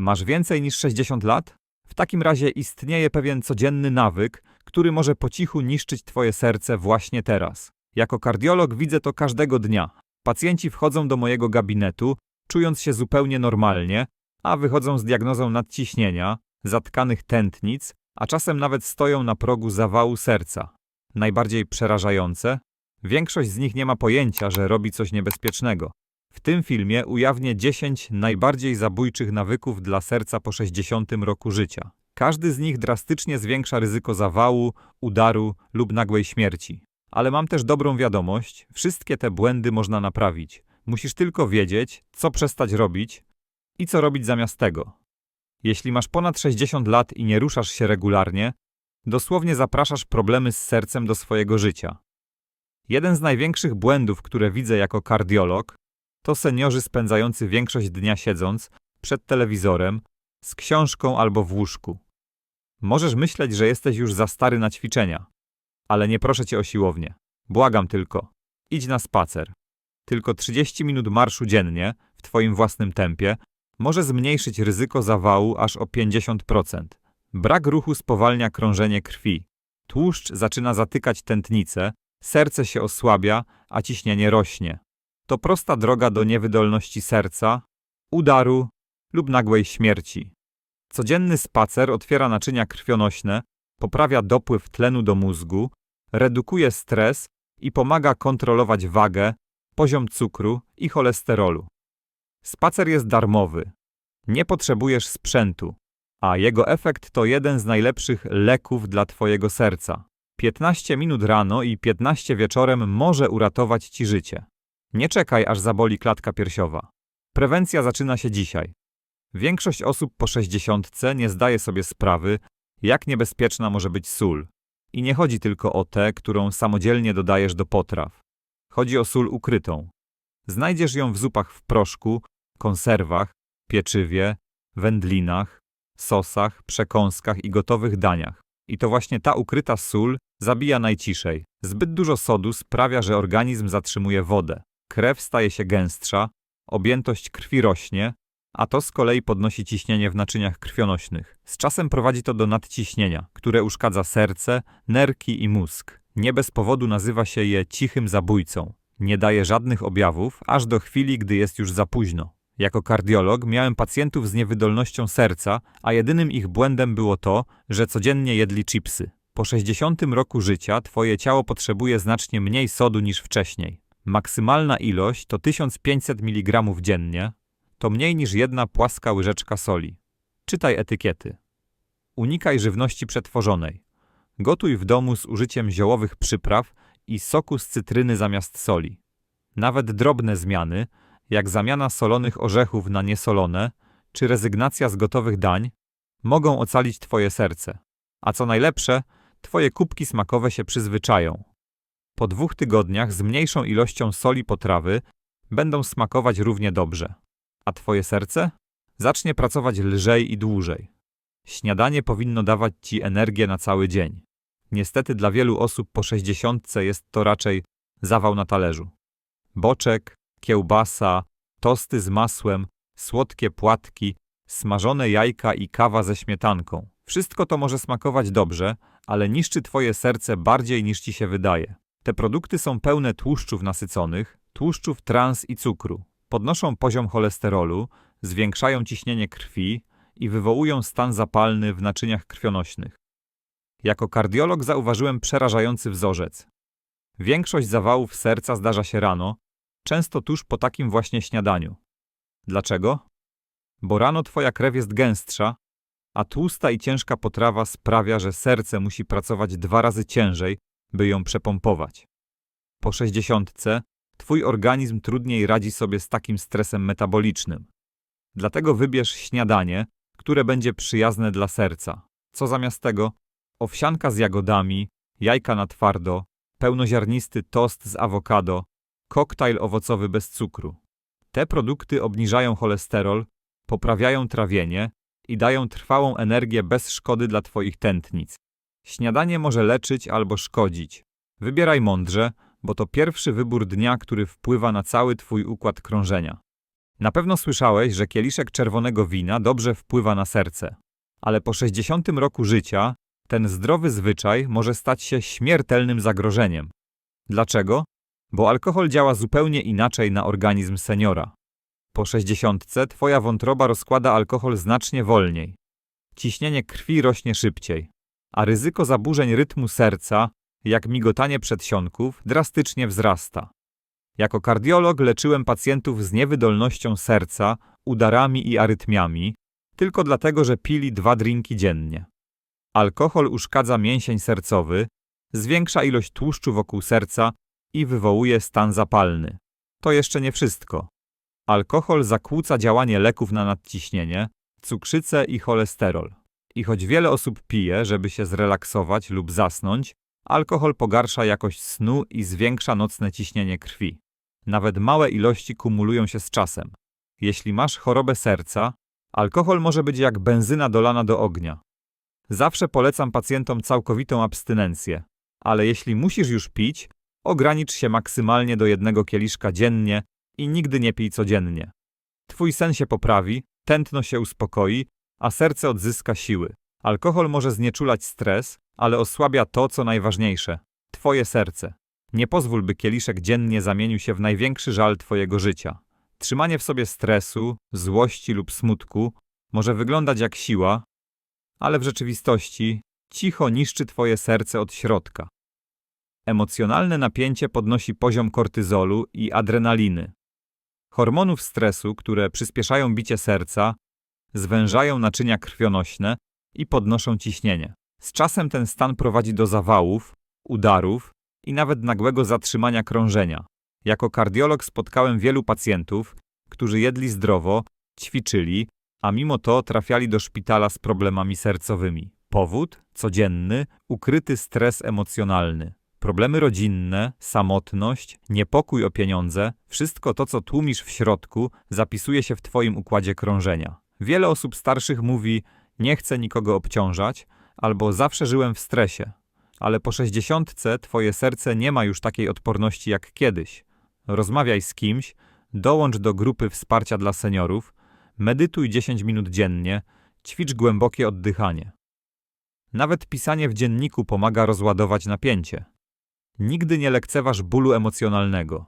Masz więcej niż 60 lat? W takim razie istnieje pewien codzienny nawyk, który może po cichu niszczyć twoje serce właśnie teraz. Jako kardiolog widzę to każdego dnia. Pacjenci wchodzą do mojego gabinetu, czując się zupełnie normalnie, a wychodzą z diagnozą nadciśnienia, zatkanych tętnic, a czasem nawet stoją na progu zawału serca. Najbardziej przerażające, większość z nich nie ma pojęcia, że robi coś niebezpiecznego. W tym filmie ujawnię 10 najbardziej zabójczych nawyków dla serca po 60 roku życia. Każdy z nich drastycznie zwiększa ryzyko zawału, udaru lub nagłej śmierci. Ale mam też dobrą wiadomość: wszystkie te błędy można naprawić. Musisz tylko wiedzieć, co przestać robić i co robić zamiast tego. Jeśli masz ponad 60 lat i nie ruszasz się regularnie, dosłownie zapraszasz problemy z sercem do swojego życia. Jeden z największych błędów, które widzę jako kardiolog, to seniorzy spędzający większość dnia siedząc przed telewizorem, z książką albo w łóżku. Możesz myśleć, że jesteś już za stary na ćwiczenia, ale nie proszę cię o siłownię. Błagam tylko, idź na spacer. Tylko 30 minut marszu dziennie, w twoim własnym tempie, może zmniejszyć ryzyko zawału aż o 50%. Brak ruchu spowalnia krążenie krwi. Tłuszcz zaczyna zatykać tętnice, serce się osłabia, a ciśnienie rośnie. To prosta droga do niewydolności serca, udaru lub nagłej śmierci. Codzienny spacer otwiera naczynia krwionośne, poprawia dopływ tlenu do mózgu, redukuje stres i pomaga kontrolować wagę, poziom cukru i cholesterolu. Spacer jest darmowy. Nie potrzebujesz sprzętu, a jego efekt to jeden z najlepszych leków dla Twojego serca. 15 minut rano i 15 wieczorem może uratować Ci życie. Nie czekaj, aż zaboli klatka piersiowa. Prewencja zaczyna się dzisiaj. Większość osób po 60 nie zdaje sobie sprawy, jak niebezpieczna może być sól. I nie chodzi tylko o tę, którą samodzielnie dodajesz do potraw. Chodzi o sól ukrytą. Znajdziesz ją w zupach w proszku, konserwach, pieczywie, wędlinach, sosach, przekąskach i gotowych daniach. I to właśnie ta ukryta sól zabija najciszej. Zbyt dużo sodu sprawia, że organizm zatrzymuje wodę. Krew staje się gęstsza, objętość krwi rośnie, a to z kolei podnosi ciśnienie w naczyniach krwionośnych. Z czasem prowadzi to do nadciśnienia, które uszkadza serce, nerki i mózg. Nie bez powodu nazywa się je cichym zabójcą. Nie daje żadnych objawów, aż do chwili, gdy jest już za późno. Jako kardiolog miałem pacjentów z niewydolnością serca, a jedynym ich błędem było to, że codziennie jedli chipsy. Po 60 roku życia twoje ciało potrzebuje znacznie mniej sodu niż wcześniej. Maksymalna ilość to 1500 mg dziennie, to mniej niż jedna płaska łyżeczka soli. Czytaj etykiety. Unikaj żywności przetworzonej. Gotuj w domu z użyciem ziołowych przypraw i soku z cytryny zamiast soli. Nawet drobne zmiany, jak zamiana solonych orzechów na niesolone, czy rezygnacja z gotowych dań, mogą ocalić Twoje serce. A co najlepsze, Twoje kubki smakowe się przyzwyczają. Po dwóch tygodniach z mniejszą ilością soli potrawy będą smakować równie dobrze. A Twoje serce? Zacznie pracować lżej i dłużej. Śniadanie powinno dawać Ci energię na cały dzień. Niestety dla wielu osób po sześćdziesiątce jest to raczej zawał na talerzu. Boczek, kiełbasa, tosty z masłem, słodkie płatki, smażone jajka i kawa ze śmietanką. Wszystko to może smakować dobrze, ale niszczy Twoje serce bardziej niż Ci się wydaje. Te produkty są pełne tłuszczów nasyconych, tłuszczów trans i cukru. Podnoszą poziom cholesterolu, zwiększają ciśnienie krwi i wywołują stan zapalny w naczyniach krwionośnych. Jako kardiolog zauważyłem przerażający wzorzec. Większość zawałów serca zdarza się rano, często tuż po takim właśnie śniadaniu. Dlaczego? Bo rano twoja krew jest gęstsza, a tłusta i ciężka potrawa sprawia, że serce musi pracować dwa razy ciężej, by ją przepompować. Po sześćdziesiątce twój organizm trudniej radzi sobie z takim stresem metabolicznym. Dlatego wybierz śniadanie, które będzie przyjazne dla serca. Co zamiast tego? Owsianka z jagodami, jajka na twardo, pełnoziarnisty tost z awokado, koktajl owocowy bez cukru. Te produkty obniżają cholesterol, poprawiają trawienie i dają trwałą energię bez szkody dla Twoich tętnic. Śniadanie może leczyć albo szkodzić. Wybieraj mądrze, bo to pierwszy wybór dnia, który wpływa na cały Twój układ krążenia. Na pewno słyszałeś, że kieliszek czerwonego wina dobrze wpływa na serce. Ale po 60 roku życia ten zdrowy zwyczaj może stać się śmiertelnym zagrożeniem. Dlaczego? Bo alkohol działa zupełnie inaczej na organizm seniora. Po 60 twoja wątroba rozkłada alkohol znacznie wolniej. Ciśnienie krwi rośnie szybciej, a ryzyko zaburzeń rytmu serca, jak migotanie przedsionków, drastycznie wzrasta. Jako kardiolog leczyłem pacjentów z niewydolnością serca, udarami i arytmiami, tylko dlatego, że pili dwa drinki dziennie. Alkohol uszkadza mięsień sercowy, zwiększa ilość tłuszczu wokół serca i wywołuje stan zapalny. To jeszcze nie wszystko. Alkohol zakłóca działanie leków na nadciśnienie, cukrzycę i cholesterol. I choć wiele osób pije, żeby się zrelaksować lub zasnąć, alkohol pogarsza jakość snu i zwiększa nocne ciśnienie krwi. Nawet małe ilości kumulują się z czasem. Jeśli masz chorobę serca, alkohol może być jak benzyna dolana do ognia. Zawsze polecam pacjentom całkowitą abstynencję, ale jeśli musisz już pić, ogranicz się maksymalnie do jednego kieliszka dziennie i nigdy nie pij codziennie. Twój sen się poprawi, tętno się uspokoi, a serce odzyska siły. Alkohol może znieczulać stres, ale osłabia to, co najważniejsze twoje serce. Nie pozwól, by kieliszek dziennie zamienił się w największy żal twojego życia. Trzymanie w sobie stresu, złości lub smutku może wyglądać jak siła, ale w rzeczywistości cicho niszczy twoje serce od środka. Emocjonalne napięcie podnosi poziom kortyzolu i adrenaliny. Hormonów stresu, które przyspieszają bicie serca, zwężają naczynia krwionośne i podnoszą ciśnienie. Z czasem ten stan prowadzi do zawałów, udarów i nawet nagłego zatrzymania krążenia. Jako kardiolog spotkałem wielu pacjentów, którzy jedli zdrowo, ćwiczyli, a mimo to trafiali do szpitala z problemami sercowymi. Powód? Codzienny, ukryty stres emocjonalny. Problemy rodzinne, samotność, niepokój o pieniądze, wszystko to, co tłumisz w środku, zapisuje się w Twoim układzie krążenia. Wiele osób starszych mówi: Nie chcę nikogo obciążać, albo zawsze żyłem w stresie. Ale po sześćdziesiątce Twoje serce nie ma już takiej odporności jak kiedyś. Rozmawiaj z kimś, dołącz do grupy wsparcia dla seniorów, medytuj 10 minut dziennie, ćwicz głębokie oddychanie. Nawet pisanie w dzienniku pomaga rozładować napięcie. Nigdy nie lekceważ bólu emocjonalnego.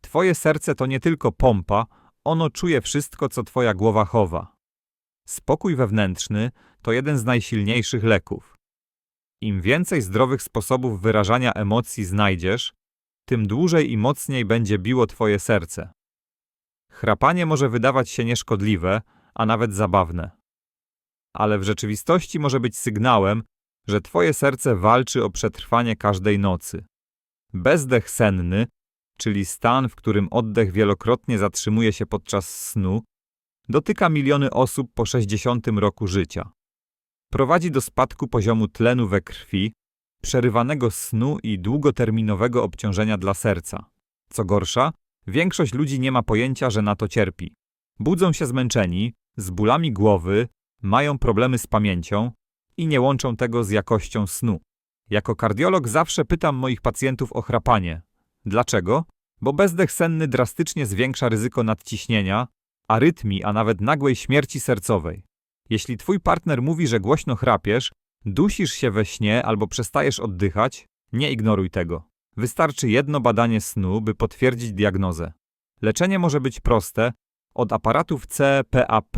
Twoje serce to nie tylko pompa, ono czuje wszystko, co twoja głowa chowa. Spokój wewnętrzny to jeden z najsilniejszych leków. Im więcej zdrowych sposobów wyrażania emocji znajdziesz, tym dłużej i mocniej będzie biło twoje serce. Chrapanie może wydawać się nieszkodliwe, a nawet zabawne. Ale w rzeczywistości może być sygnałem, że twoje serce walczy o przetrwanie każdej nocy. Bezdech senny, czyli stan, w którym oddech wielokrotnie zatrzymuje się podczas snu, dotyka miliony osób po 60 roku życia. Prowadzi do spadku poziomu tlenu we krwi, przerywanego snu i długoterminowego obciążenia dla serca. Co gorsza, większość ludzi nie ma pojęcia, że na to cierpi. Budzą się zmęczeni, z bólami głowy, mają problemy z pamięcią i nie łączą tego z jakością snu. Jako kardiolog zawsze pytam moich pacjentów o chrapanie. Dlaczego? Bo bezdech senny drastycznie zwiększa ryzyko nadciśnienia, arytmii, a nawet nagłej śmierci sercowej. Jeśli twój partner mówi, że głośno chrapiesz, dusisz się we śnie albo przestajesz oddychać, nie ignoruj tego. Wystarczy jedno badanie snu, by potwierdzić diagnozę. Leczenie może być proste, od aparatów CPAP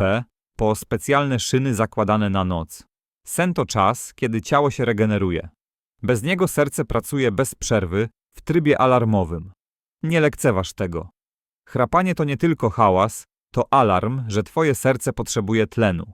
po specjalne szyny zakładane na noc. Sen to czas, kiedy ciało się regeneruje. Bez niego serce pracuje bez przerwy, w trybie alarmowym. Nie lekceważ tego. Chrapanie to nie tylko hałas, to alarm, że twoje serce potrzebuje tlenu.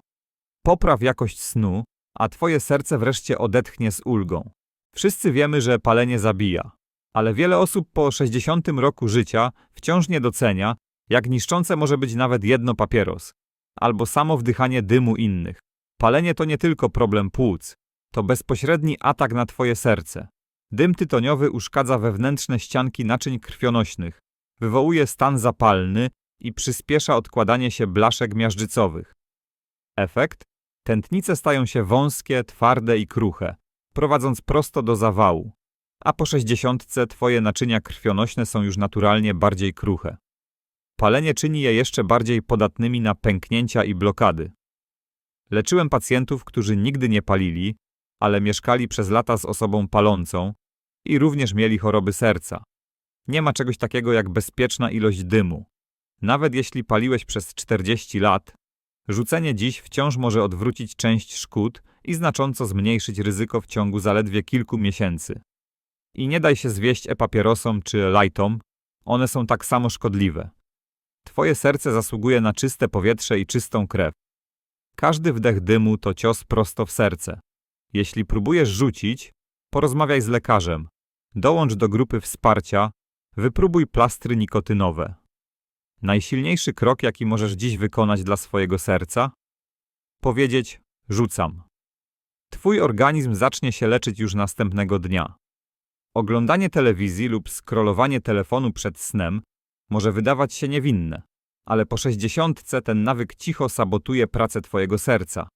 Popraw jakość snu, a twoje serce wreszcie odetchnie z ulgą. Wszyscy wiemy, że palenie zabija, ale wiele osób po 60 roku życia wciąż nie docenia, jak niszczące może być nawet jedno papieros, albo samo wdychanie dymu innych. Palenie to nie tylko problem płuc, to bezpośredni atak na twoje serce. Dym tytoniowy uszkadza wewnętrzne ścianki naczyń krwionośnych, wywołuje stan zapalny i przyspiesza odkładanie się blaszek miażdżycowych. Efekt? Tętnice stają się wąskie, twarde i kruche, prowadząc prosto do zawału, a po sześćdziesiątce twoje naczynia krwionośne są już naturalnie bardziej kruche. Palenie czyni je jeszcze bardziej podatnymi na pęknięcia i blokady. Leczyłem pacjentów, którzy nigdy nie palili, ale mieszkali przez lata z osobą palącą i również mieli choroby serca. Nie ma czegoś takiego jak bezpieczna ilość dymu. Nawet jeśli paliłeś przez 40 lat, rzucenie dziś wciąż może odwrócić część szkód i znacząco zmniejszyć ryzyko w ciągu zaledwie kilku miesięcy. I nie daj się zwieść e-papierosom czy lightom, one są tak samo szkodliwe. Twoje serce zasługuje na czyste powietrze i czystą krew. Każdy wdech dymu to cios prosto w serce. Jeśli próbujesz rzucić, porozmawiaj z lekarzem. Dołącz do grupy wsparcia, wypróbuj plastry nikotynowe. Najsilniejszy krok, jaki możesz dziś wykonać dla swojego serca? Powiedzieć: rzucam. Twój organizm zacznie się leczyć już następnego dnia. Oglądanie telewizji lub scrollowanie telefonu przed snem może wydawać się niewinne, ale po sześćdziesiątce ten nawyk cicho sabotuje pracę twojego serca.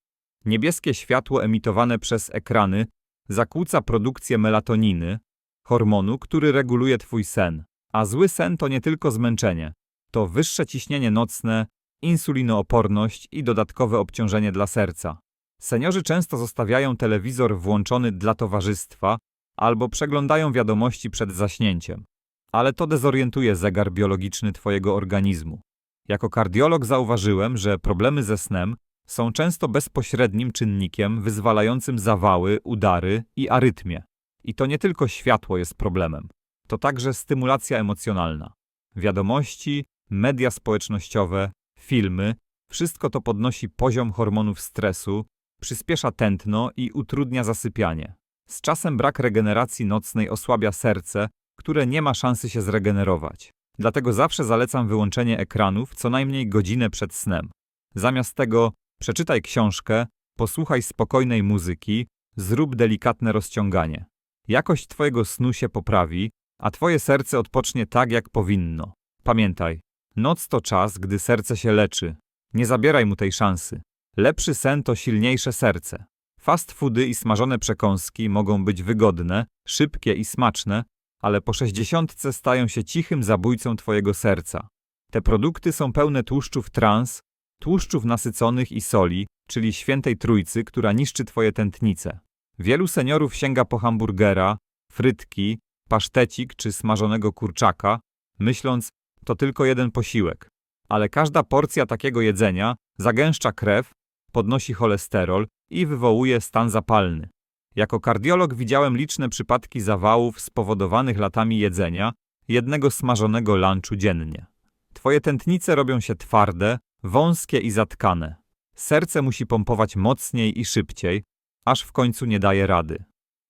Niebieskie światło emitowane przez ekrany zakłóca produkcję melatoniny, hormonu, który reguluje twój sen. A zły sen to nie tylko zmęczenie, to wyższe ciśnienie nocne, insulinooporność i dodatkowe obciążenie dla serca. Seniorzy często zostawiają telewizor włączony dla towarzystwa albo przeglądają wiadomości przed zaśnięciem. Ale to dezorientuje zegar biologiczny Twojego organizmu. Jako kardiolog zauważyłem, że problemy ze snem są często bezpośrednim czynnikiem wyzwalającym zawały, udary i arytmie. I to nie tylko światło jest problemem, to także stymulacja emocjonalna. Wiadomości, media społecznościowe, filmy wszystko to podnosi poziom hormonów stresu, przyspiesza tętno i utrudnia zasypianie. Z czasem brak regeneracji nocnej osłabia serce, które nie ma szansy się zregenerować. Dlatego zawsze zalecam wyłączenie ekranów co najmniej godzinę przed snem. Zamiast tego przeczytaj książkę, posłuchaj spokojnej muzyki, zrób delikatne rozciąganie. Jakość Twojego snu się poprawi, a Twoje serce odpocznie tak, jak powinno. Pamiętaj, noc to czas, gdy serce się leczy. Nie zabieraj mu tej szansy. Lepszy sen to silniejsze serce. Fast foody i smażone przekąski mogą być wygodne, szybkie i smaczne, ale po sześćdziesiątce stają się cichym zabójcą twojego serca. Te produkty są pełne tłuszczów trans, tłuszczów nasyconych i soli, czyli świętej trójcy, która niszczy twoje tętnice. Wielu seniorów sięga po hamburgera, frytki, pasztecik czy smażonego kurczaka, myśląc, to tylko jeden posiłek. Ale każda porcja takiego jedzenia zagęszcza krew, podnosi cholesterol i wywołuje stan zapalny. Jako kardiolog widziałem liczne przypadki zawałów spowodowanych latami jedzenia jednego smażonego lunchu dziennie. Twoje tętnice robią się twarde, wąskie i zatkane. Serce musi pompować mocniej i szybciej, aż w końcu nie daje rady.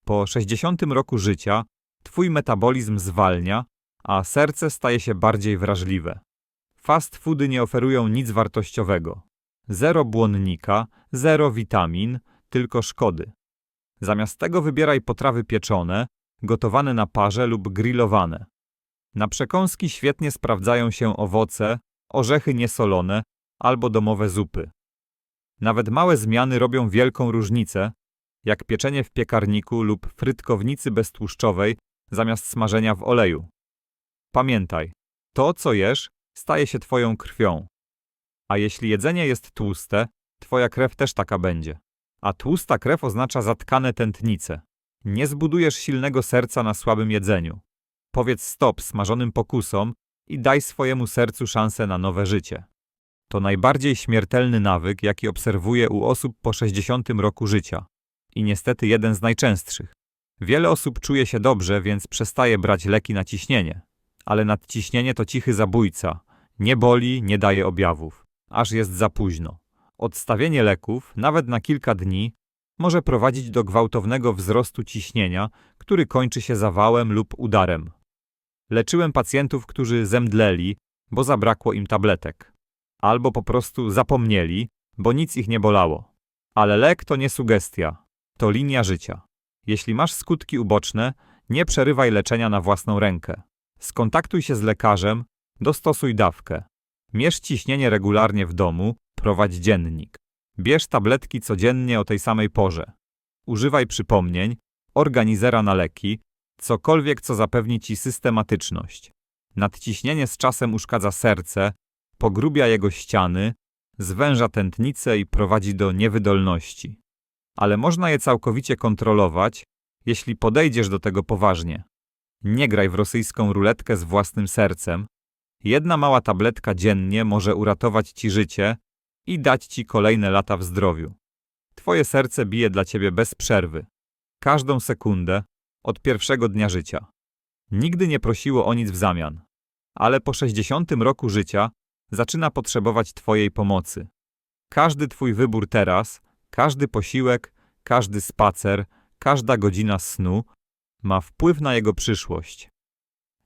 Po 60 roku życia twój metabolizm zwalnia, a serce staje się bardziej wrażliwe. Fast foody nie oferują nic wartościowego. Zero błonnika, zero witamin, tylko szkody. Zamiast tego wybieraj potrawy pieczone, gotowane na parze lub grillowane. Na przekąski świetnie sprawdzają się owoce, orzechy niesolone albo domowe zupy. Nawet małe zmiany robią wielką różnicę, jak pieczenie w piekarniku lub frytkownicy beztłuszczowej zamiast smażenia w oleju. Pamiętaj, to co jesz staje się twoją krwią. A jeśli jedzenie jest tłuste, twoja krew też taka będzie. A tłusta krew oznacza zatkane tętnice. Nie zbudujesz silnego serca na słabym jedzeniu. Powiedz stop smażonym pokusom i daj swojemu sercu szansę na nowe życie. To najbardziej śmiertelny nawyk, jaki obserwuję u osób po 60 roku życia. I niestety jeden z najczęstszych. Wiele osób czuje się dobrze, więc przestaje brać leki na ciśnienie. Ale nadciśnienie to cichy zabójca. Nie boli, nie daje objawów. Aż jest za późno. Odstawienie leków, nawet na kilka dni, może prowadzić do gwałtownego wzrostu ciśnienia, który kończy się zawałem lub udarem. Leczyłem pacjentów, którzy zemdleli, bo zabrakło im tabletek. Albo po prostu zapomnieli, bo nic ich nie bolało. Ale lek to nie sugestia, to linia życia. Jeśli masz skutki uboczne, nie przerywaj leczenia na własną rękę. Skontaktuj się z lekarzem, dostosuj dawkę. Mierz ciśnienie regularnie w domu, prowadź dziennik. Bierz tabletki codziennie o tej samej porze. Używaj przypomnień, organizera na leki, cokolwiek co zapewni ci systematyczność. Nadciśnienie z czasem uszkadza serce, pogrubia jego ściany, zwęża tętnicę i prowadzi do niewydolności. Ale można je całkowicie kontrolować, jeśli podejdziesz do tego poważnie. Nie graj w rosyjską ruletkę z własnym sercem. Jedna mała tabletka dziennie może uratować ci życie i dać ci kolejne lata w zdrowiu. Twoje serce bije dla ciebie bez przerwy. Każdą sekundę od pierwszego dnia życia. Nigdy nie prosiło o nic w zamian. Ale po 60 roku życia zaczyna potrzebować Twojej pomocy. Każdy Twój wybór teraz, każdy posiłek, każdy spacer, każda godzina snu ma wpływ na jego przyszłość.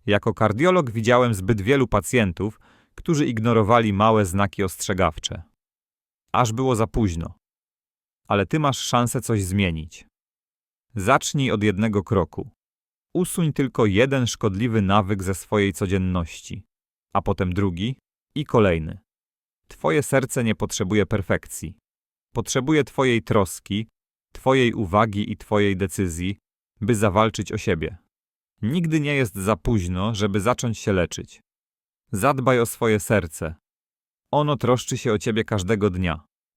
Jako kardiolog widziałem zbyt wielu pacjentów, którzy ignorowali małe znaki ostrzegawcze. Aż było za późno. Ale ty masz szansę coś zmienić. Zacznij od jednego kroku. Usuń tylko jeden szkodliwy nawyk ze swojej codzienności, a potem drugi i kolejny. Twoje serce nie potrzebuje perfekcji. Potrzebuje Twojej troski, Twojej uwagi i Twojej decyzji, by zawalczyć o siebie. Nigdy nie jest za późno, żeby zacząć się leczyć. Zadbaj o swoje serce. Ono troszczy się o Ciebie każdego dnia.